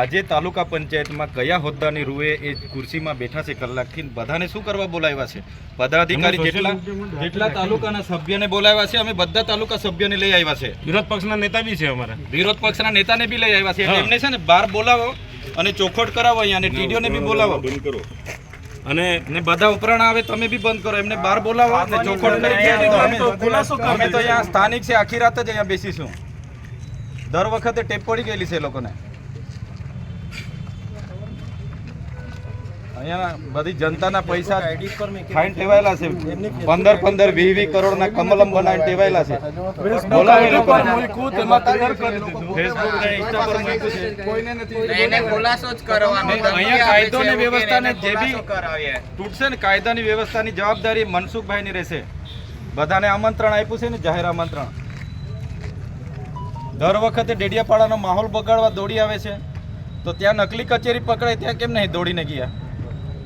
આજે તાલુકા પંચાયતમાં કયા હોદ્દાની રૂએ એ ખુરશીમાં બેઠા છે કલાકથી? બધાને શું કરવા બોલાવ્યા છે? પદાધિકારી એમને જેટલા જેટલા તાલુકાના સભ્યને બોલાવ્યા છે અમે બધા તાલુકા સભ્યને લઈ આવ્યા છે. વિરોધ પક્ષના નેતા બી છે અમારા. વિરોધ પક્ષના નેતાને બી લઈ આવ્યા છે. એટલે એમને છે ને બહાર બોલાવો અને ચોખવટ કરાવો અહીંયા અને ટીડીઓને બી બોલાવો. અને ને બધા ઉપરાણ આવે તમે બી બંધ કરો. એમને બહાર બોલાવો ને ચોખવટ કરી. અમે અમે તો અહીંયા સ્થાનિક છે આખી રાત જ અહીંયા બેસીશું. દર વખતે ટેપ પડી ગયેલી છે એ લોકોને. અહીંયા બધી જનતાના પૈસા ફાઇન ટેવાયેલા છે. પંદર પંદર વીસ વીસ કરોડના કમલમ બનાવીને ટેવાયેલા છે. કાયદો વ્યવસ્થાને જે બી તૂટશે ને કાયદાની વ્યવસ્થાની જવાબદારી મનસુખભાઈની રહેશે. બધાને આમંત્રણ આપ્યું છે ને જાહેર આમંત્રણ. દર વખતે ડેડિયાપાડાનો માહોલ બગાડવા દોડી આવે છે. તો ત્યાં નકલી કચેરી પકડાય ત્યાં કેમ નહીં દોડીને ગયા?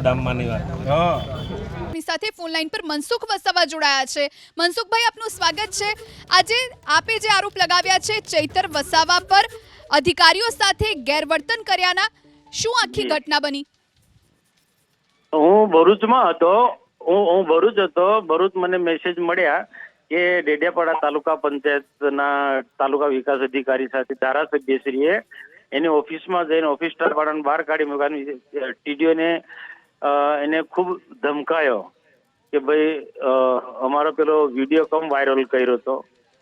ડામમાંની વાત. હા. આપણી સાથે ફોન લાઈન પર મનસુખ વસાવા જોડાયા છે. મનસુખભાઈ આપનું સ્વાગત છે. આજે આપે જે આરોપ લગાવ્યા છે ચૈતર વસાવા પર અધિકારીઓ સાથે ગેરવર્તન કર્યાના શું આખી ઘટના બની? હું ભરૂચમાં હતો. હું હું ભરૂચ હતો. ભરૂચ મને મેસેજ મળ્યા કે ડેડિયાપાડા તાલુકા પંચાયતના તાલુકા વિકાસ અધિકારી સાથે ધારાસભ્યશ્રીએ એની ઓફિસમાં જઈને ઓફિસ વાળાને બહાર કાઢી મૂકવાની ટીડીઓને એને ખૂબ ધમકાયો કે ભાઈ અમારો પેલો વીડિયો કમ વાયરલ કર્યો હતો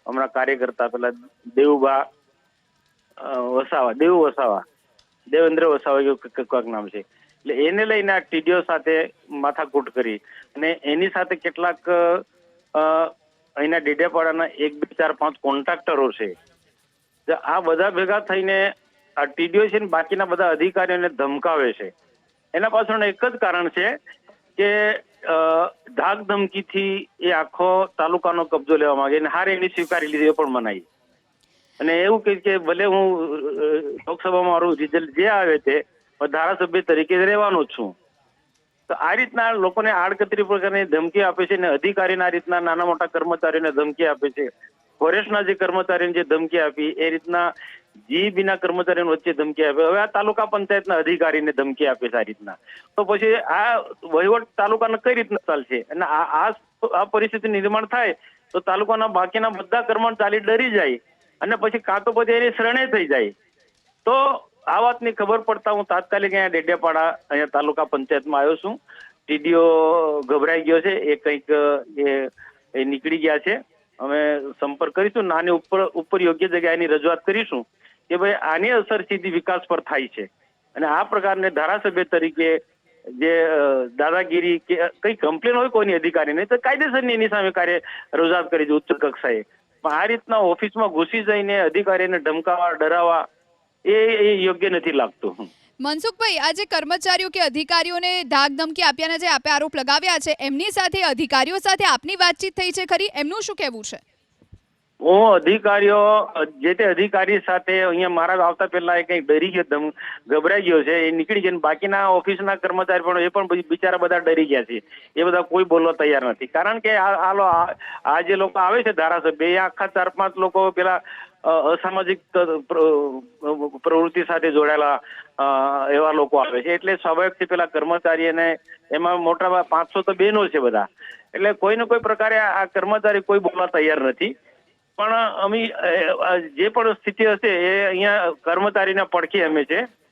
હમણાં કાર્યકર્તા પેલા દેવુબા વસાવા, દેવ વસાવા, દેવેન્દ્ર વસાવા કોઈક નામ છે. એટલે એને લઈને આ ટીડીઓ સાથે માથાકૂટ કરી અને એની સાથે કેટલાક અહીંના ડેડિયાપાડાના એક, બે, ચાર, પાંચ કોન્ટ્રાક્ટરો છે. આ બધા ભેગા થઈને આ ટીડીઓ છે ને બાકીના બધા અધિકારીઓને ધમકાવે છે. એના પાછળનું એક જ કારણ છે કે ધાક ધમકીથી એ આખો તાલુકાનો કબજો લેવા માંગે અને હારે એની સ્વીકારી લીધી એ પણ મનાઈ. અને એવું કહે કે ભલે હું લોકસભામાં મારું રિઝલ્ટ જે આવે તે ધારાસભ્ય તરીકે રહેવાનો છું. તો આ રીતના લોકોને આડકતરી પ્રકારની ધમકી આપે છે અને અધિકારીના રીતના નાના મોટા કર્મચારીઓને ધમકી આપે છે. ફોરેસ્ટના જે કર્મચારીને જે ધમકી આપી, એ રીતના જીબીના કર્મચારીઓ વચ્ચે ધમકી આપે. હવે આ તાલુકા પંચાયતના અધિકારીને ધમકી આપે આ રીતના. તો પછી આ વહીવટ તાલુકાને કઈ રીતના ચાલશે? અને આ પરિસ્થિતિ નિર્માણ થાય તો તાલુકાના બાકીના બધા કર્મચારી ડરી જાય અને પછી કાં તો પછી એની શરણે થઈ જાય. તો આ વાતની ખબર પડતા હું તાત્કાલિક અહીંયા ડેડિયાપાડા અહીંયા તાલુકા પંચાયતમાં આવ્યો છું. ટીડીઓ ગભરાઈ ગયો છે. એ કંઈક, એ નીકળી ગયા છે. અમે સંપર્ક કરીશું. નાની ઉપર ઉપર યોગ્ય જગ્યાએ એની રજૂઆત કરીશું. કે ભાઈ આની અસર સીધી વિકાસ પર થાય છે. અને આ પ્રકારને ધારાસભ્ય તરીકે જે દાદાગીરી કે કઈ કમ્પ્લેન હોય કોઈની અધિકારીને તો કાયદેસરની એની સામે કાર્ય રજૂઆત કરી છે ઉચ્ચ કક્ષાએ. પણ આ રીતના ઓફિસમાં ઘૂસી જઈને અધિકારીને ધમકાવા, ડરાવવા એ યોગ્ય નથી લાગતું. મનસુખભાઈ આજે કર્મચારીઓ કે અધિકારીઓને ધાક ધમકી આપ્યાના જે આપે આરોપ લગાવ્યા છે, એમની સાથે, અધિકારીઓ સાથે આપની વાતચીત થઈ છે ખરી? એમનું શું કહેવું છે? હું અધિકારીઓ, જે તે અધિકારી સાથે અહીંયા મારા આવતા પહેલા એ કંઈક ડરી ગયો ગભરાઈ ગયો છે, એ નીકળી ગયો બાકીના ઓફિસના કર્મચારી પણ એ પણ બિચારા બધા ડરી ગયા છે. એ બધા કોઈ બોલવા તૈયાર નથી. કારણ કે આ આ જે લોકો આવે છે ધારાસભ્ય, એ આખા ચાર પાંચ લોકો પેલા અસામાજિક પ્રવૃત્તિ સાથે જોડાયેલા એવા લોકો આવે છે. એટલે સ્વાભાવિક છે પેલા કર્મચારી અને એમાં મોટા પાંચસો તો બહેનો છે બધા. એટલે કોઈ ને કોઈ પ્રકારે આ કર્મચારી કોઈ બોલવા તૈયાર નથી. પણ અમે જે પણ સ્થિતિ હશે એ અહીંયા કર્મચારીના પડખે અમે છે.